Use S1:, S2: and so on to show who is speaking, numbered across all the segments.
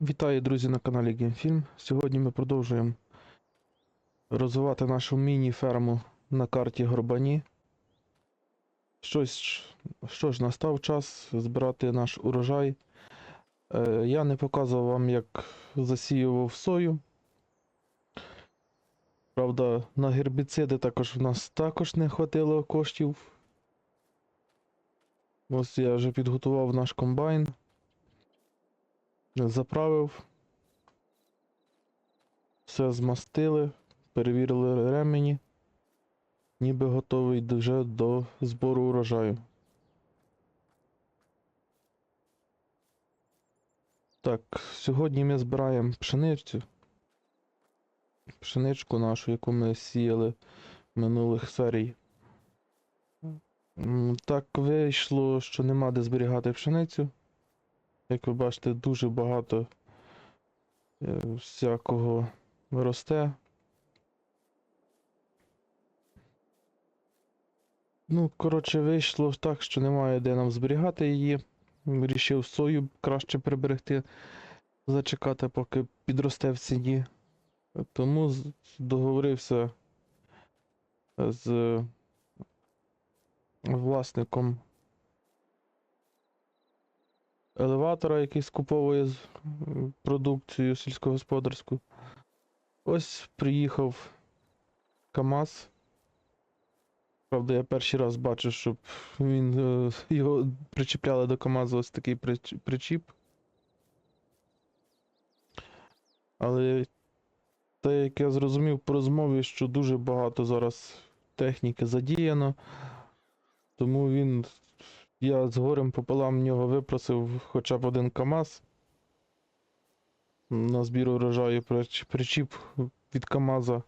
S1: Вітаю, друзі, на каналі GameFilm. Сьогодні ми продовжуємо розвивати нашу міні-ферму на карті Горбані. Щось, що ж, настав час збирати наш урожай. Е, я не показував вам, як засіював сою. Правда, на гербіциди також в нас також не хватило коштів. Ось я вже підготував наш комбайн. Заправив. Все змастили, перевірили ремені. Ніби готовий вже до збору урожаю. Так, сьогодні ми збираємо пшеницю. Пшеничку нашу, яку ми сіяли минулих серій. Так вийшло, що нема де зберігати пшеницю. Як ви бачите, дуже багато е, всякого росте. Ну, коротше, вийшло так, що немає де нам зберігати її. Вирішив сою краще приберегти, зачекати, поки підросте в ціні. Тому договорився з власником елеватора, який скуповує продукцію сільськогосподарську. Ось приїхав КАМАЗ. Правда, я перший раз бачу, щоб він е, його причіпляли до КАМАЗу ось такий прич- причіп. Але те, як я зрозумів по розмові, що дуже багато зараз техніки задіяно, тому він я з горем пополам в нього випросив хоча б один КАМАЗ. На збір урожаю причіп від КАМАЗа.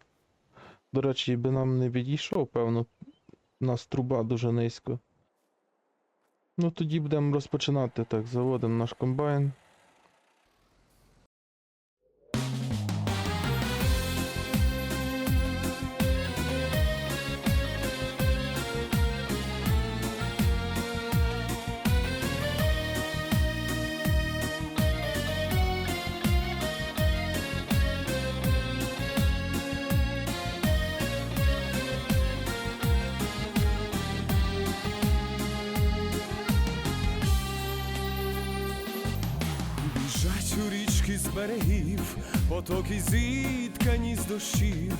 S1: До речі, би нам не відійшов, певно. У нас труба дуже низько. Ну тоді будемо розпочинати. Так, заводимо наш комбайн.
S2: Берегів, потоки зіткані з дощів,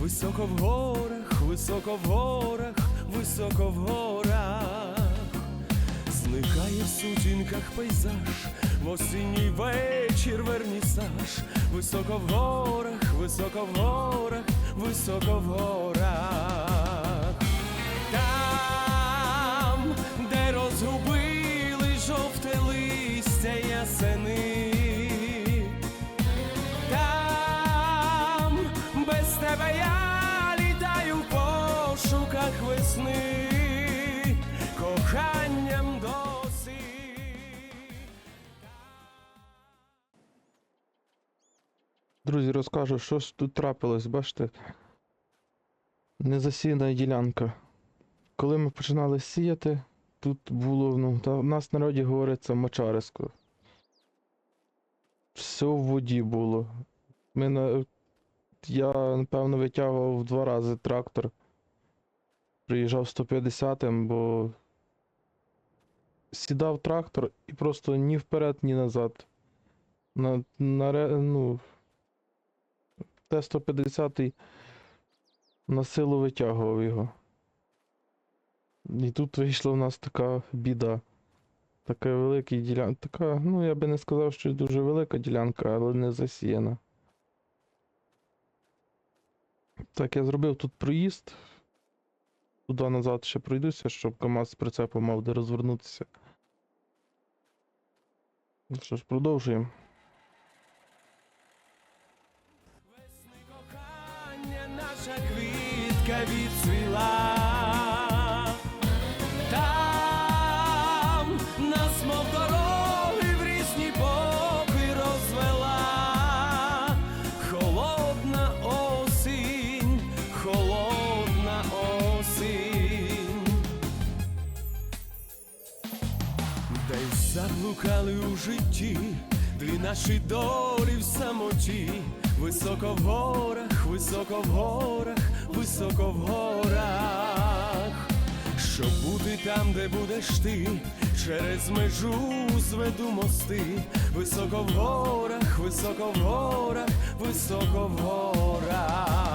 S2: високо в горах, високо в горах, високо в горах, зникає в сутінках пейзаж, в осінній вечір вернісаж, високо в горах, високо в горах, високо в горах. Пошуках весни, коханням досі.
S1: Друзі, розкажу, що ж тут трапилось, бачите? Незасіяна ділянка. Коли ми починали сіяти, тут було, ну, та в нас в народі говориться мочарисько. Все в воді було. Ми. Я, напевно, витягував в два рази трактор. Приїжджав 150-м, бо сідав трактор і просто ні вперед, ні назад. На, на, ну, Т-150 на силу витягував його. І тут вийшла в нас така біда. Така велика ділянка. Така, ну я би не сказав, що дуже велика ділянка, але не засіяна. Так, я зробив тут проїзд. Туди назад ще пройдуся, щоб КАМАЗ з прицепом мав де розвернутися. Ну що ж, продовжуємо.
S2: Житті дві наші долі в самоті, високо в горах, високо в горах, високо в горах. Щоб бути там, де будеш ти, через межу зведу мости, високо в горах, високо в горах, високо в горах.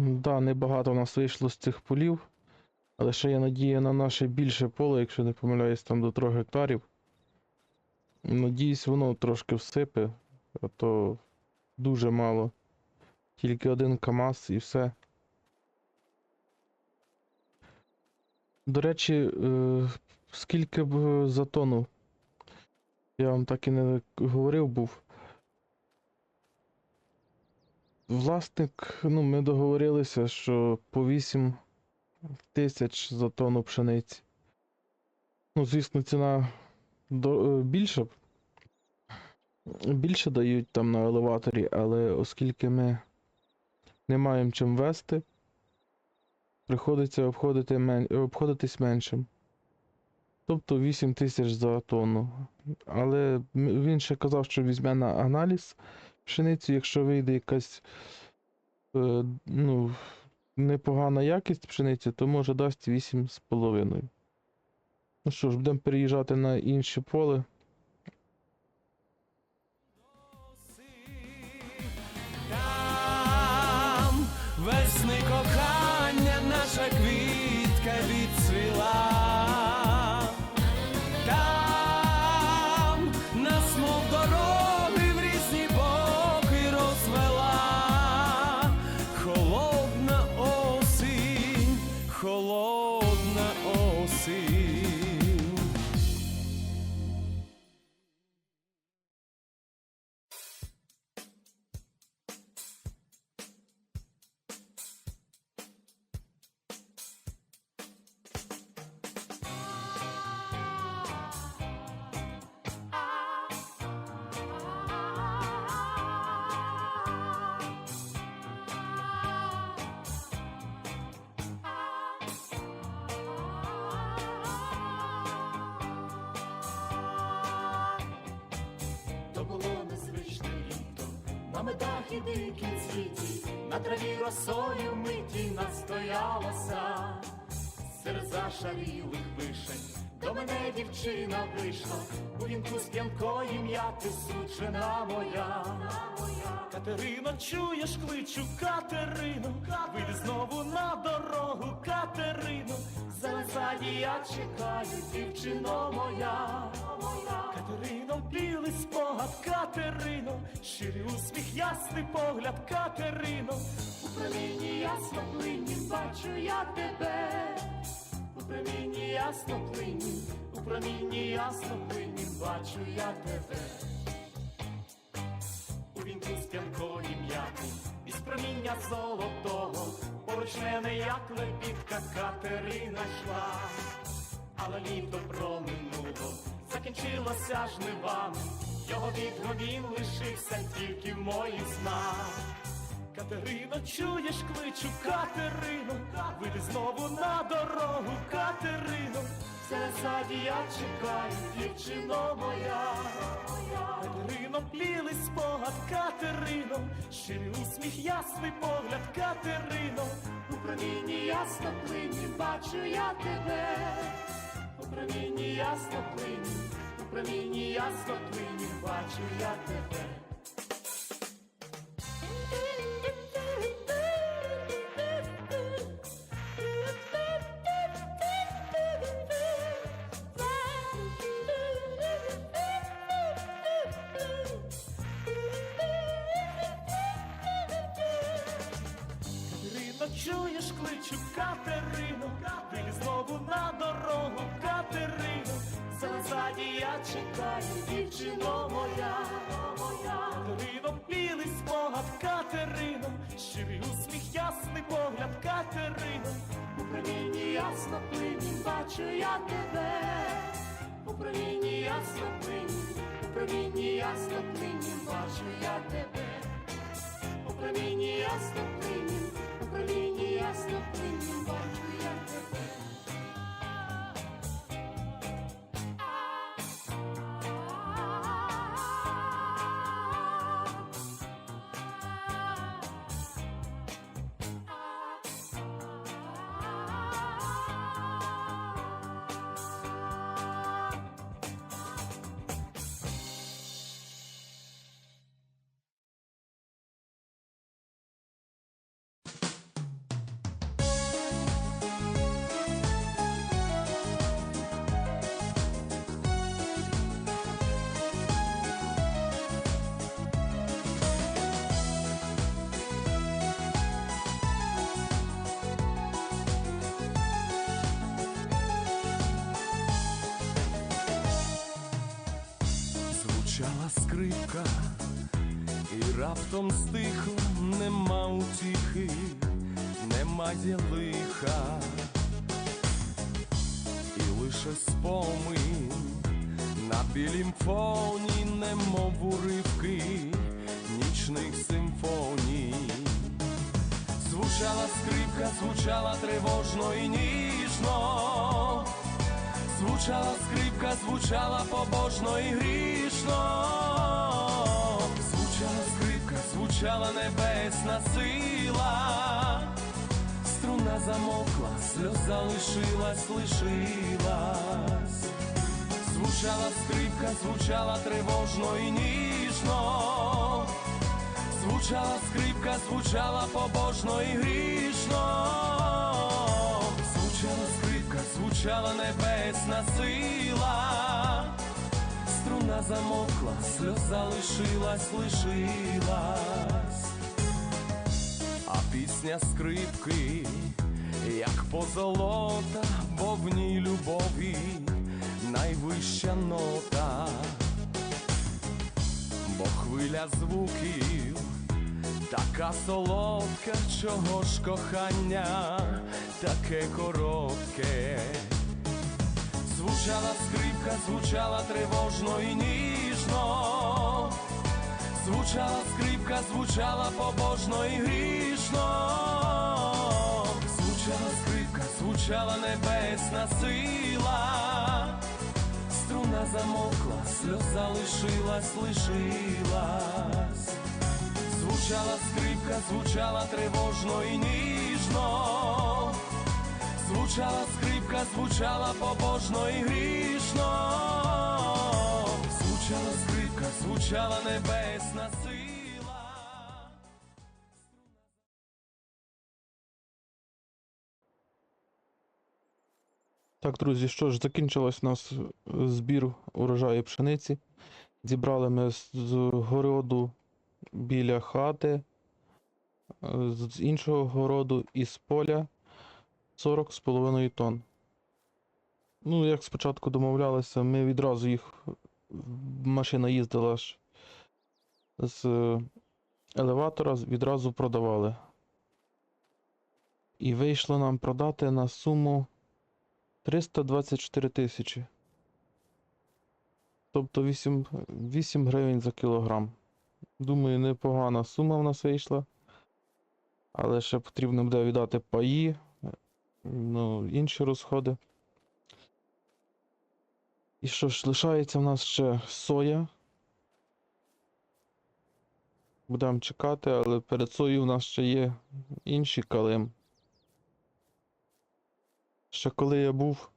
S1: Да, небагато у нас вийшло з цих полів, але ще є надія на наше більше поле, якщо не помиляюсь, там до 3 гектарів. Надіюсь, воно трошки всипе, а то дуже мало. Тільки один КАМАЗ і все. До речі, е, скільки б за тонну? Я вам так і не говорив був. Власник, ну, ми договорилися, що по 8 тисяч за тонну пшениці. Ну, звісно, ціна до, е, більша. Більше дають там на елеваторі, але оскільки ми не маємо чим вести, приходиться обходити мен... обходитись меншим. Тобто 8 тисяч за тонну. Але він ще казав, що візьме на аналіз пшеницю, якщо вийде якась е, ну, непогана якість пшениці, то може дасть 8,5. Ну що ж, будемо переїжджати на інше поле.
S2: Осінь.
S3: На медах і дикім світі, на траві росою миті настоялася, серед зашарілих вишень, до мене дівчина вийшла, у вінку з п'янкої м'яти сучена моя.
S4: Катерино, чуєш, кличу Катерину, вийди знову на дорогу, Катерино,
S3: Залезаді я чекаю, дівчино моя.
S4: Катерино, білий спогад, Катерино, щирий усміх, ясний погляд, Катерино,
S3: У промінні ясно плині бачу я тебе. У промінні ясно плині, у промінні ясно плині бачу я тебе.
S4: у вінку з п'янкої м'яти, із проміння золотого, поруч мене, як лебідка, Катерина йшла, але літо проминуло, закінчилося жнивами, його відгомін лишився тільки в моїх снах. Катерино, чуєш, кличу, Катерино, вийди знову на дорогу, Катерино,
S3: Все ззаді я чекаю, дівчино моя.
S4: Катерино, білий спогад, Катерино, щирий усміх, ясний погляд, Катерино,
S3: У промінні ясно плині бачу я тебе. Промінні ясно плині, у промінні ясно плині бачу я тебе. Чекаю, дівчино моя, моя.
S4: Катерино, білий спогад, Катерино, щирий усміх, ясний погляд, Катерино,
S3: У промінні ясно плині бачу я тебе. У промінні ясно плині, у промінні ясно плині бачу я тебе. У промінні ясно плині, у промінні ясно плині бачу
S2: раптом стихла, нема утіхи, немає лиха, і лише спомин на білім фоні, немов уривки нічних симфоній. Звучала скрипка, звучала тривожно і ніжно. Звучала скрипка, звучала побожно і грішно. Звучала небесна сила. Струна замокла, сльоза лишилась, лишилась. Звучала скрипка, звучала тривожно і ніжно. Звучала скрипка, звучала побожно і грішно. Звучала скрипка, звучала небесна сила. Струна замокла, сльоза лишилась, лишилась. А пісня скрипки, як позолота, бо в ній любові найвища нота бо хвиля звуків така солодка, чого ж кохання таке коротке. Звучала скрипка, звучала тривожно і ніжно. Звучала скрипка, звучала побожно і грішно. Звучала скрипка, звучала небесна сила. Струна замокла, сльоза лишилась, лишилась. Звучала скрипка, звучала тривожно і ніжно. Звучала скрипка, звучала побожно і грішно. Звучала скрипка, звучала небесна сила.
S1: Так, друзі, що ж, закінчилось у нас е, збір урожаю пшениці. Зібрали ми з з городу біля хати, е, з іншого городу із поля 40,5 тонн. Ну, як спочатку домовлялися, ми відразу їх. Машина їздила ж з е, елеватора, відразу продавали. І вийшло нам продати на суму 324 тисячі. Тобто 8, 8 гривень за кілограм. Думаю, непогана сума в нас вийшла. Але ще потрібно буде віддати паї, ну, інші розходи. І що ж, лишається в нас ще соя. Будемо чекати, але перед соєю в нас ще є інший калим. Ще коли я був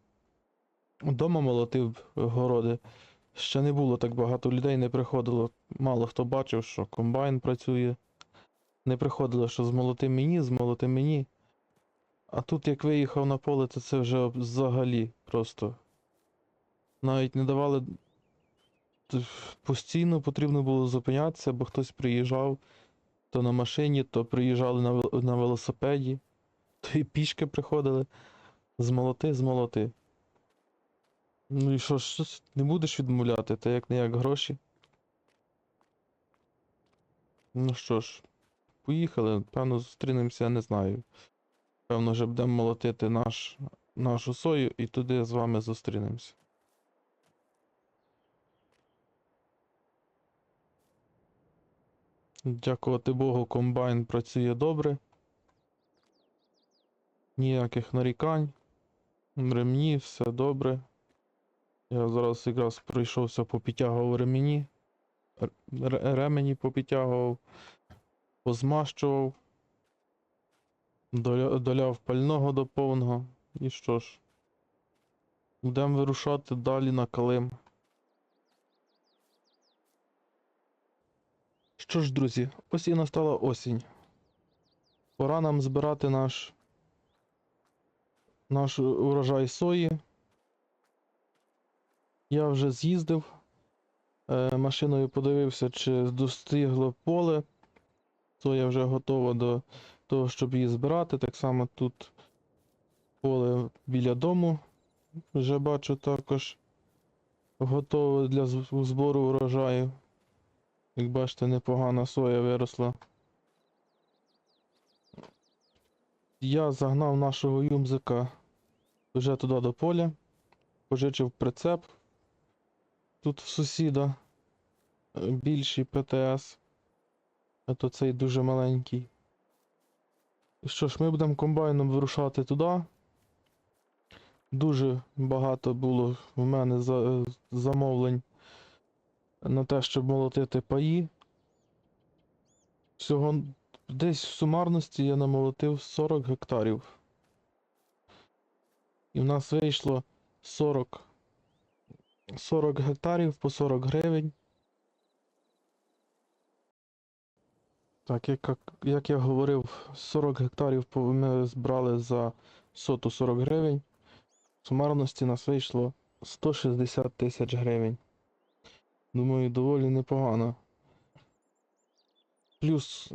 S1: вдома молотив городи, ще не було так багато людей, не приходило. Мало хто бачив, що комбайн працює. Не приходило, що змолоти мені, змолоти мені. А тут як виїхав на поле, то це вже взагалі просто. Навіть не давали. Постійно потрібно було зупинятися, бо хтось приїжджав то на машині, то приїжджали на, на велосипеді, то і пішки приходили. Змолоти, змолоти. Ну і що ж, не будеш відмовляти, та як не як гроші. Ну що ж, поїхали, певно, зустрінемося, не знаю. Певно, вже будемо молотити наш, нашу сою і туди з вами зустрінемося. Дякувати Богу, комбайн працює добре. Ніяких нарікань. Ремні, все добре. Я зараз якраз пройшовся, попідтягував ремені. Ремені попідтягував, позмащував, доля- доляв пального до повного. І що ж, будемо вирушати далі на Калим. Що ж, друзі, ось і настала осінь. Пора нам збирати наш, наш урожай сої. Я вже з'їздив, е, машиною подивився, чи достигло поле. Соя вже готова до того, щоб її збирати. Так само тут поле біля дому. Вже бачу також готове для збору урожаю. Як бачите, непогана соя виросла. Я загнав нашого юмзика вже туди до поля, пожичив прицеп. Тут в сусіда е, більший ПТС, а то цей дуже маленький. Що ж, ми будемо комбайном вирушати туди. Дуже багато було в мене за- замовлень на те, щоб молотити паї. Всього десь в сумарності я намолотив 40 гектарів. І в нас вийшло 40, 40 гектарів по 40 гривень. Так, як, як- я говорив, 40 гектарів ми збрали за соту 40 гривень. Сумарності нас вийшло 160 тисяч гривень. Думаю, доволі непогано. Плюс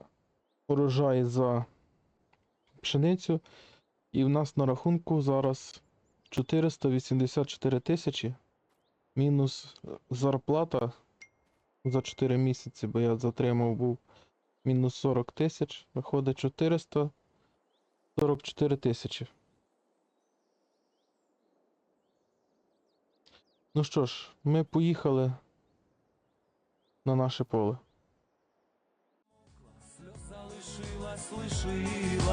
S1: урожай за пшеницю. І в нас на рахунку зараз 484 тисячі. Мінус зарплата за 4 місяці, бо я затримав був мінус 40 тисяч. Виходить 444 тисячі. Ну що ж, ми поїхали на наше поле.
S2: Сльоза лишилась, лишилась.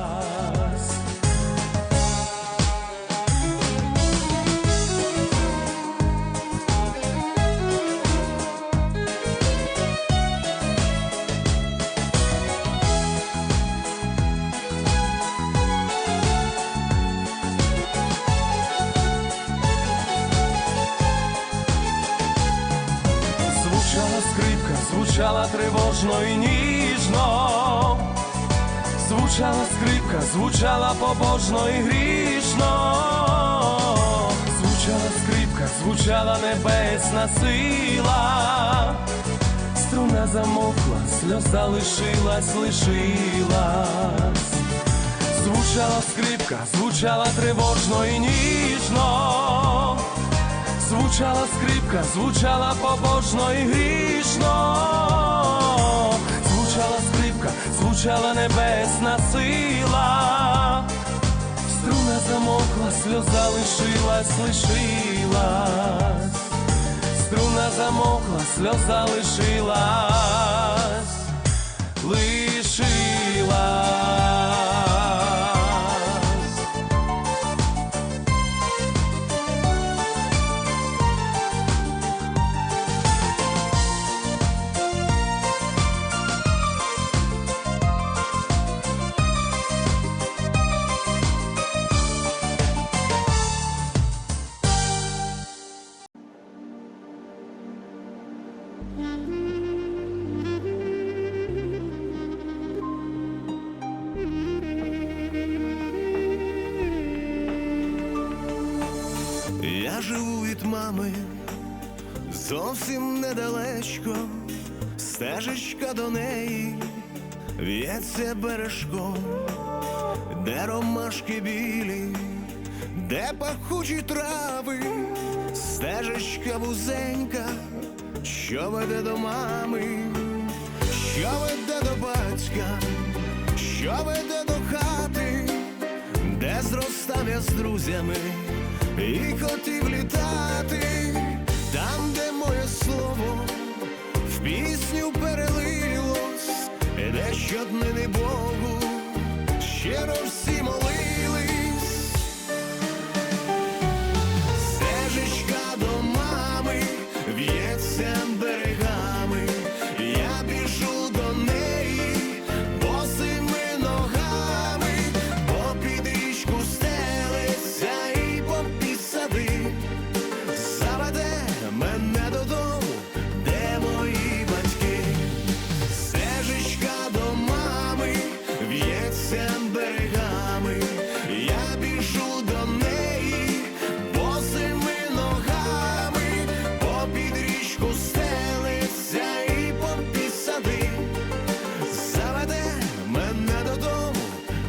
S2: Звучала тривожно і ніжно. Звучала скрипка, звучала побожно і грішно. Звучала скрипка, звучала небесна сила. Струна замовкла, сльоза лишилась, лишилась. Звучала скрипка, звучала тривожно і ніжно. Звучала скрипка, звучала побожно і грішно. Звучала скрипка, звучала небесна сила. Струна замокла, сльоза лишилась, лишилась. струна замокла, сльоза лишилась, лишилась.
S5: Стежечка до неї в'ється бережком, де ромашки білі, де пахучі трави, стежечка вузенька, що веде до мами, що веде до батька, що веде до хати, де зростав я з друзями і хотів літати, там, де моє слово пісню перелилось, де щоднини Богу щиро всі молились. В'ється берегами, я біжу до неї босими ногами, попід річку стелиться і попід сади, заведе мене додому,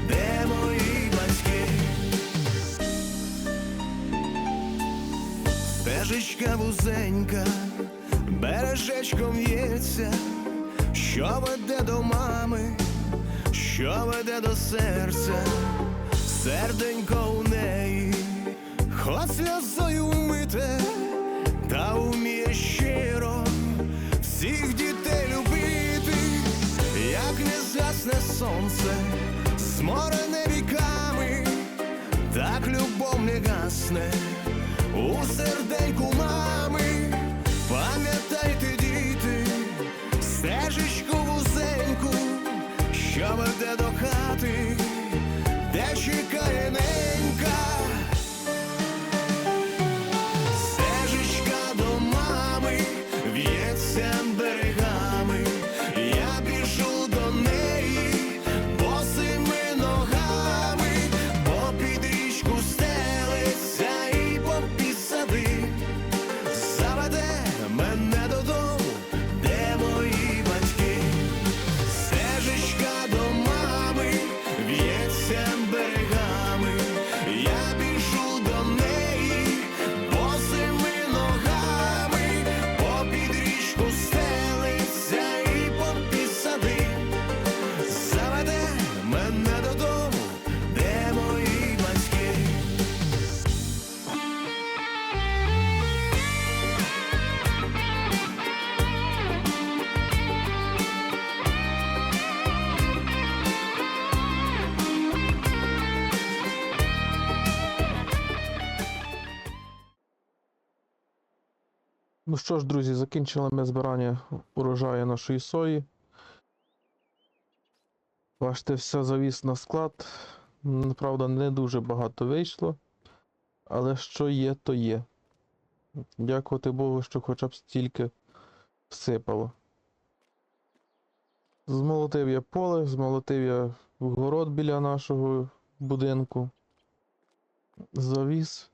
S5: де мої батьки. Стежечка вузенька, бережечком в'ється, що веде до мами, що веде до серця, серденько у неї, хоч сльозою вмите, та вміє щиро всіх дітей любити, як не згасне сонце, зморене віками, так любов не гасне веде до хати, де чекає ненька.
S1: Що ж, друзі, закінчили ми збирання урожаю нашої сої. Бачите, все завіз на склад. Правда, не дуже багато вийшло. Але що є, то є. Дякувати Богу, що хоча б стільки всипало. Змолотив я поле, змолотив я город біля нашого будинку. Завіз.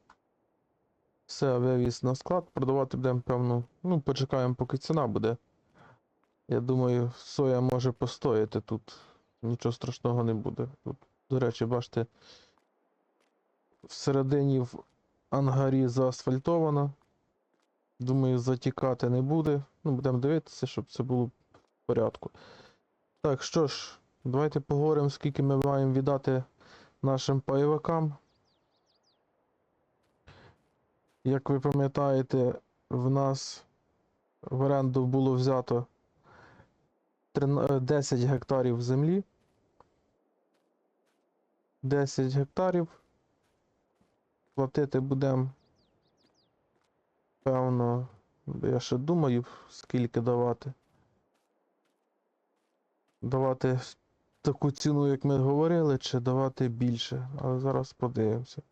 S1: Все, вивіз на склад, продавати будемо, певно. Ну, почекаємо, поки ціна буде. Я думаю, соя може постояти тут. Нічого страшного не буде. Тут, до речі, бачите, всередині в ангарі заасфальтовано. Думаю, затікати не буде. Ну, будемо дивитися, щоб це було в порядку. Так, що ж, давайте поговоримо, скільки ми маємо віддати нашим пайовикам. Як ви пам'ятаєте, в нас в оренду було взято е, 10 гектарів землі. 10 гектарів. Платити будемо. Певно, я ще думаю, скільки давати. Давати таку ціну, як ми говорили, чи давати більше. Але зараз подивимося.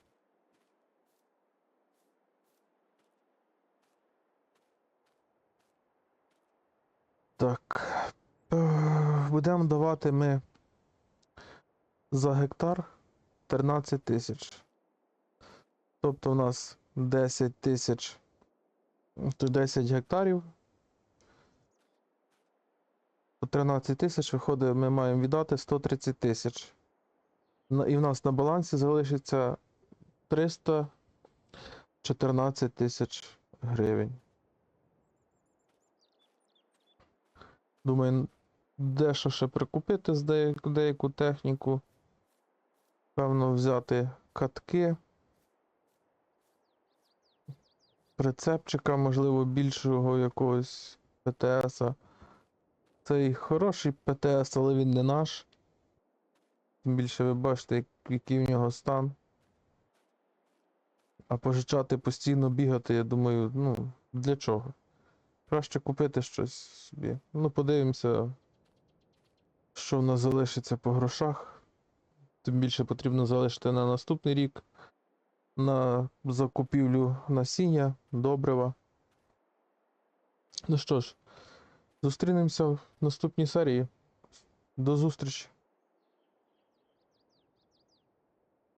S1: Так. е, Будемо давати ми за гектар 13 тисяч. Тобто у нас 10 тисяч, 10 гектарів. 13 тисяч виходить, ми маємо віддати 130 тисяч. І в нас на балансі залишиться 314 тисяч гривень. Думаю, дещо ще прикупити з деяку, деяку техніку. Певно, взяти катки. Прицепчика, можливо, більшого якогось ПТСа. Цей хороший ПТС, але він не наш. Тим більше ви бачите, як- який в нього стан. А пожичати постійно бігати, я думаю, ну, для чого? Краще купити щось собі. Ну, подивимося, що в нас залишиться по грошах. Тим більше потрібно залишити на наступний рік на закупівлю насіння, добрива. Ну що ж, зустрінемося в наступній серії. До зустрічі!